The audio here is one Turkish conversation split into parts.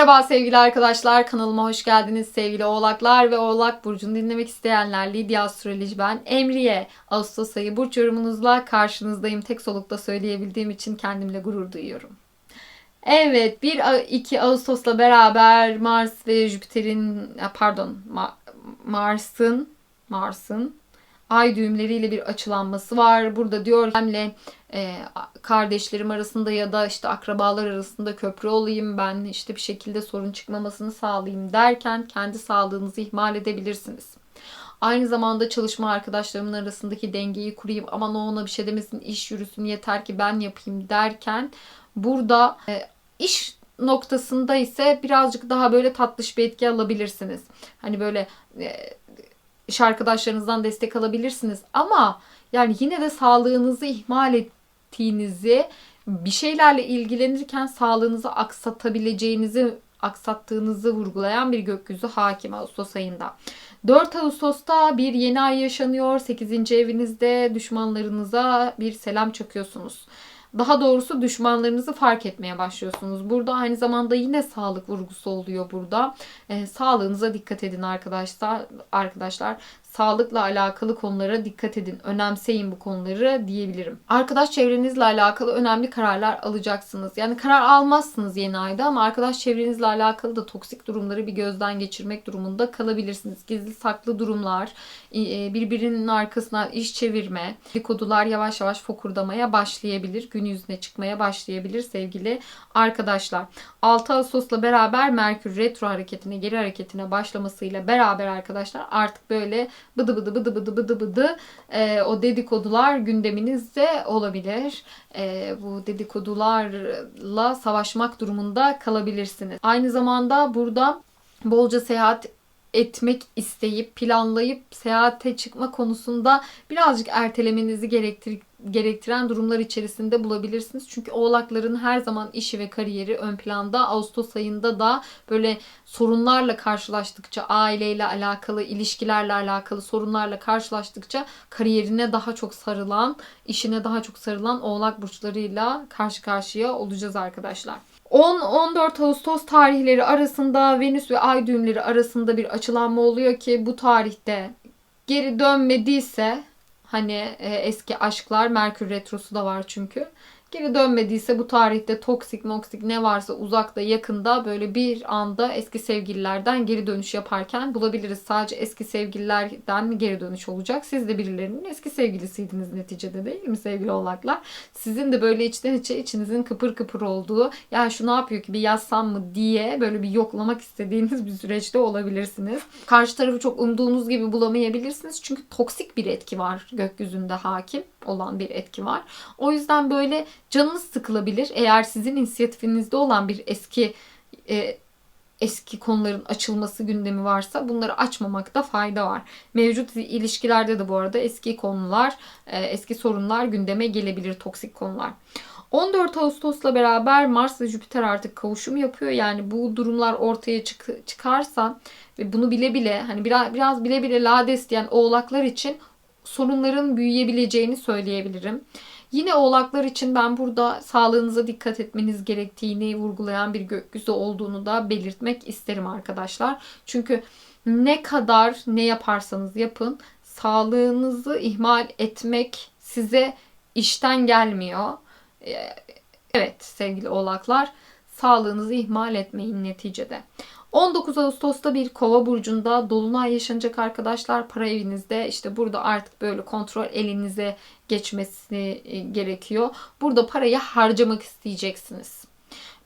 Merhaba sevgili arkadaşlar, kanalıma hoş geldiniz sevgili oğlaklar ve oğlak burcunu dinlemek isteyenler. Lidya Astroloji ben, Emriye. Ağustos ayı burç yorumunuzla karşınızdayım. Tek solukta söyleyebildiğim için kendimle gurur duyuyorum. Evet, 1-2 Ağustos'la beraber Mars ve Jüpiter'in, pardon, Mars'ın, Mars'ın ay düğümleriyle bir açılanması var. Burada diyor Hemle e, kardeşlerim arasında ya da işte akrabalar arasında köprü olayım ben işte bir şekilde sorun çıkmamasını sağlayayım derken kendi sağlığınızı ihmal edebilirsiniz. Aynı zamanda çalışma arkadaşlarımın arasındaki dengeyi kurayım aman o ona bir şey demesin iş yürüsün yeter ki ben yapayım derken burada e, iş noktasında ise birazcık daha böyle tatlış bir etki alabilirsiniz. Hani böyle e, iş arkadaşlarınızdan destek alabilirsiniz ama yani yine de sağlığınızı ihmal ettiğinizi bir şeylerle ilgilenirken sağlığınızı aksatabileceğinizi aksattığınızı vurgulayan bir gökyüzü hakim Ağustos ayında. 4 Ağustos'ta bir yeni ay yaşanıyor. 8. evinizde düşmanlarınıza bir selam çakıyorsunuz. Daha doğrusu düşmanlarınızı fark etmeye başlıyorsunuz. Burada aynı zamanda yine sağlık vurgusu oluyor burada. E, sağlığınıza dikkat edin arkadaşlar. Arkadaşlar sağlıkla alakalı konulara dikkat edin. Önemseyin bu konuları diyebilirim. Arkadaş çevrenizle alakalı önemli kararlar alacaksınız. Yani karar almazsınız yeni ayda ama arkadaş çevrenizle alakalı da toksik durumları bir gözden geçirmek durumunda kalabilirsiniz. Gizli saklı durumlar, e, birbirinin arkasına iş çevirme, dedikodular yavaş yavaş fokurdamaya başlayabilir. Gün yüzüne çıkmaya başlayabilir sevgili arkadaşlar. 6 Ağustos'la beraber Merkür retro hareketine, geri hareketine başlamasıyla beraber arkadaşlar artık böyle bıdı bıdı bıdı bıdı bıdı bıdı e, o dedikodular gündeminizde olabilir. E, bu dedikodularla savaşmak durumunda kalabilirsiniz. Aynı zamanda burada bolca seyahat etmek isteyip planlayıp seyahate çıkma konusunda birazcık ertelemenizi gerektir gerektiren durumlar içerisinde bulabilirsiniz. Çünkü oğlakların her zaman işi ve kariyeri ön planda. Ağustos ayında da böyle sorunlarla karşılaştıkça, aileyle alakalı, ilişkilerle alakalı sorunlarla karşılaştıkça kariyerine daha çok sarılan, işine daha çok sarılan oğlak burçlarıyla karşı karşıya olacağız arkadaşlar. 10-14 Ağustos tarihleri arasında Venüs ve Ay düğümleri arasında bir açılanma oluyor ki bu tarihte geri dönmediyse hani e, eski aşklar Merkür Retrosu da var çünkü. Geri dönmediyse bu tarihte toksik moksik ne varsa uzakta yakında böyle bir anda eski sevgililerden geri dönüş yaparken bulabiliriz. Sadece eski sevgililerden mi geri dönüş olacak? Siz de birilerinin eski sevgilisiydiniz neticede değil mi sevgili oğlaklar? Sizin de böyle içten içe içinizin kıpır kıpır olduğu ya şu ne yapıyor ki bir yazsam mı diye böyle bir yoklamak istediğiniz bir süreçte olabilirsiniz. Karşı tarafı çok umduğunuz gibi bulamayabilirsiniz. Çünkü toksik bir etki var gökyüzünde hakim olan bir etki var. O yüzden böyle canınız sıkılabilir. Eğer sizin inisiyatifinizde olan bir eski e, eski konuların açılması gündemi varsa bunları açmamakta fayda var. Mevcut ilişkilerde de bu arada eski konular, e, eski sorunlar gündeme gelebilir, toksik konular. 14 Ağustos'la beraber Mars ve Jüpiter artık kavuşum yapıyor. Yani bu durumlar ortaya çık çıkarsa ve bunu bile bile hani biraz biraz bile bile lades diyen oğlaklar için sorunların büyüyebileceğini söyleyebilirim. Yine oğlaklar için ben burada sağlığınıza dikkat etmeniz gerektiğini vurgulayan bir gökyüzü olduğunu da belirtmek isterim arkadaşlar. Çünkü ne kadar ne yaparsanız yapın sağlığınızı ihmal etmek size işten gelmiyor. Ee, evet sevgili oğlaklar sağlığınızı ihmal etmeyin neticede. 19 Ağustos'ta bir kova burcunda dolunay yaşanacak arkadaşlar. Para evinizde işte burada artık böyle kontrol elinize geçmesi e, gerekiyor. Burada parayı harcamak isteyeceksiniz.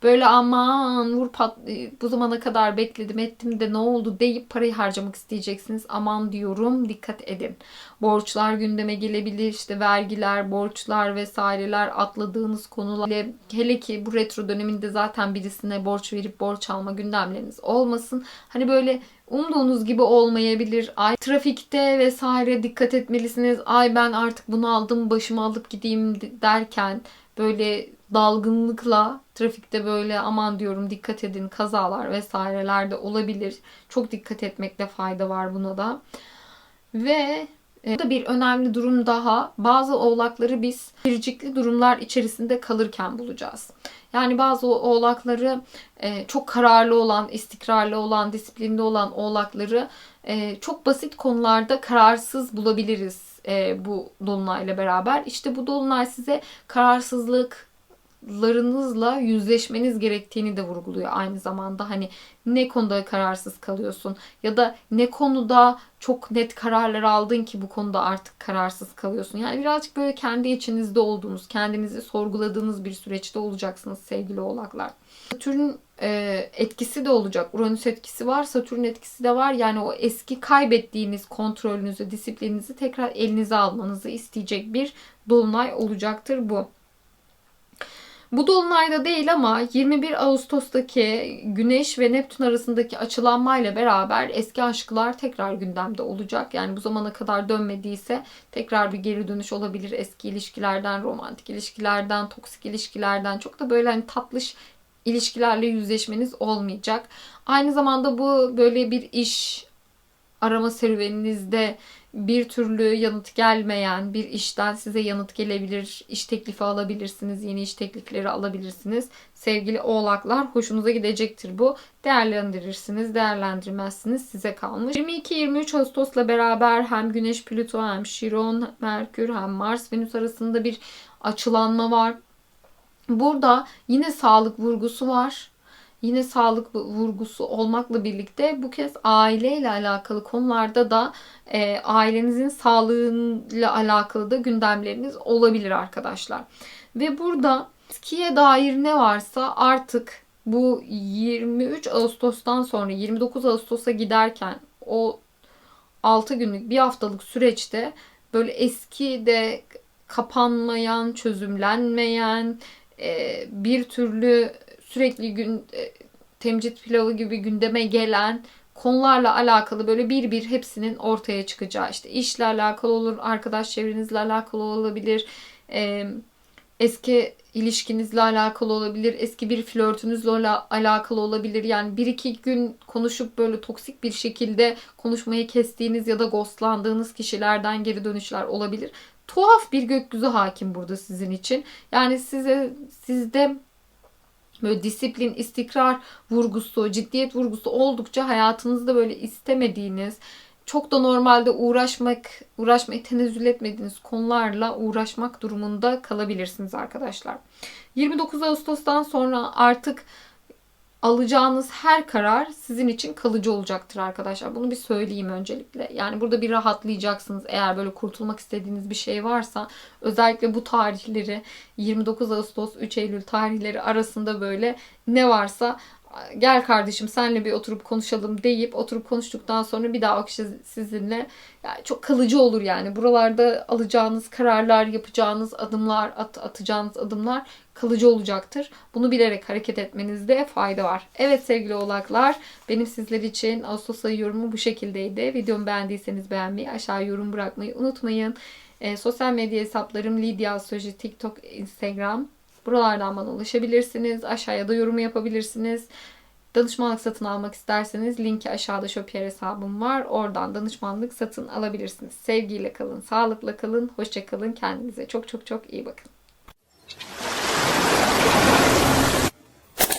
Böyle aman vur pat bu zamana kadar bekledim ettim de ne oldu deyip parayı harcamak isteyeceksiniz. Aman diyorum dikkat edin. Borçlar gündeme gelebilir işte vergiler, borçlar vesaireler atladığınız konular. Hele ki bu retro döneminde zaten birisine borç verip borç alma gündemleriniz olmasın. Hani böyle umduğunuz gibi olmayabilir. Ay trafikte vesaire dikkat etmelisiniz. Ay ben artık bunu aldım başımı alıp gideyim derken böyle dalgınlıkla trafikte böyle aman diyorum dikkat edin kazalar vesaireler de olabilir. Çok dikkat etmekte fayda var buna da. Ve E, da bir önemli durum daha. Bazı oğlakları biz biricikli durumlar içerisinde kalırken bulacağız. Yani bazı oğlakları e, çok kararlı olan, istikrarlı olan, disiplinli olan oğlakları e, çok basit konularda kararsız bulabiliriz e, bu dolunayla beraber. İşte bu dolunay size kararsızlıklarınızla yüzleşmeniz gerektiğini de vurguluyor aynı zamanda. Hani ne konuda kararsız kalıyorsun ya da ne konuda çok net kararlar aldın ki bu konuda artık kararsız kalıyorsun. Yani birazcık böyle kendi içinizde olduğunuz, kendinizi sorguladığınız bir süreçte olacaksınız sevgili oğlaklar. Satürn e, etkisi de olacak. Uranüs etkisi var, Satürn etkisi de var. Yani o eski kaybettiğiniz kontrolünüzü, disiplininizi tekrar elinize almanızı isteyecek bir dolunay olacaktır bu. Bu dolunayda değil ama 21 Ağustos'taki Güneş ve Neptün arasındaki açılanmayla beraber eski aşklar tekrar gündemde olacak. Yani bu zamana kadar dönmediyse tekrar bir geri dönüş olabilir eski ilişkilerden, romantik ilişkilerden, toksik ilişkilerden. Çok da böyle hani tatlış ilişkilerle yüzleşmeniz olmayacak. Aynı zamanda bu böyle bir iş arama serüveninizde bir türlü yanıt gelmeyen bir işten size yanıt gelebilir. İş teklifi alabilirsiniz. Yeni iş teklifleri alabilirsiniz. Sevgili oğlaklar hoşunuza gidecektir bu. Değerlendirirsiniz, değerlendirmezsiniz. Size kalmış. 22-23 Ağustos'la beraber hem Güneş, Plüto hem Şiron, Merkür hem Mars, Venüs arasında bir açılanma var. Burada yine sağlık vurgusu var. Yine sağlık vurgusu olmakla birlikte bu kez aileyle alakalı konularda da e, ailenizin sağlığıyla alakalı da gündemleriniz olabilir arkadaşlar. Ve burada eskiye dair ne varsa artık bu 23 Ağustos'tan sonra 29 Ağustos'a giderken o 6 günlük bir haftalık süreçte böyle eski de kapanmayan, çözümlenmeyen, e, bir türlü sürekli gün e, temcit pilavı gibi gündeme gelen konularla alakalı böyle bir bir hepsinin ortaya çıkacağı işte işle alakalı olur, arkadaş çevrenizle alakalı olabilir, e, eski ilişkinizle alakalı olabilir, eski bir flörtünüzle alakalı olabilir. Yani bir iki gün konuşup böyle toksik bir şekilde konuşmayı kestiğiniz ya da ghostlandığınız kişilerden geri dönüşler olabilir. Tuhaf bir gökyüzü hakim burada sizin için. Yani size sizde böyle disiplin, istikrar vurgusu, ciddiyet vurgusu oldukça hayatınızda böyle istemediğiniz, çok da normalde uğraşmak, uğraşmayı tenezzül etmediğiniz konularla uğraşmak durumunda kalabilirsiniz arkadaşlar. 29 Ağustos'tan sonra artık alacağınız her karar sizin için kalıcı olacaktır arkadaşlar. Bunu bir söyleyeyim öncelikle. Yani burada bir rahatlayacaksınız. Eğer böyle kurtulmak istediğiniz bir şey varsa özellikle bu tarihleri 29 Ağustos 3 Eylül tarihleri arasında böyle ne varsa gel kardeşim senle bir oturup konuşalım deyip oturup konuştuktan sonra bir daha kişi sizinle yani çok kalıcı olur yani. Buralarda alacağınız kararlar, yapacağınız adımlar, at, atacağınız adımlar kalıcı olacaktır. Bunu bilerek hareket etmenizde fayda var. Evet sevgili oğlaklar benim sizler için Ağustos ayı yorumu bu şekildeydi. Videomu beğendiyseniz beğenmeyi, aşağı yorum bırakmayı unutmayın. E, sosyal medya hesaplarım Lidya Astroloji, TikTok, Instagram. Buralardan bana ulaşabilirsiniz. Aşağıya da yorum yapabilirsiniz. Danışmanlık satın almak isterseniz linki aşağıda Shopier hesabım var. Oradan danışmanlık satın alabilirsiniz. Sevgiyle kalın, sağlıkla kalın, hoşça kalın. Kendinize çok çok çok iyi bakın.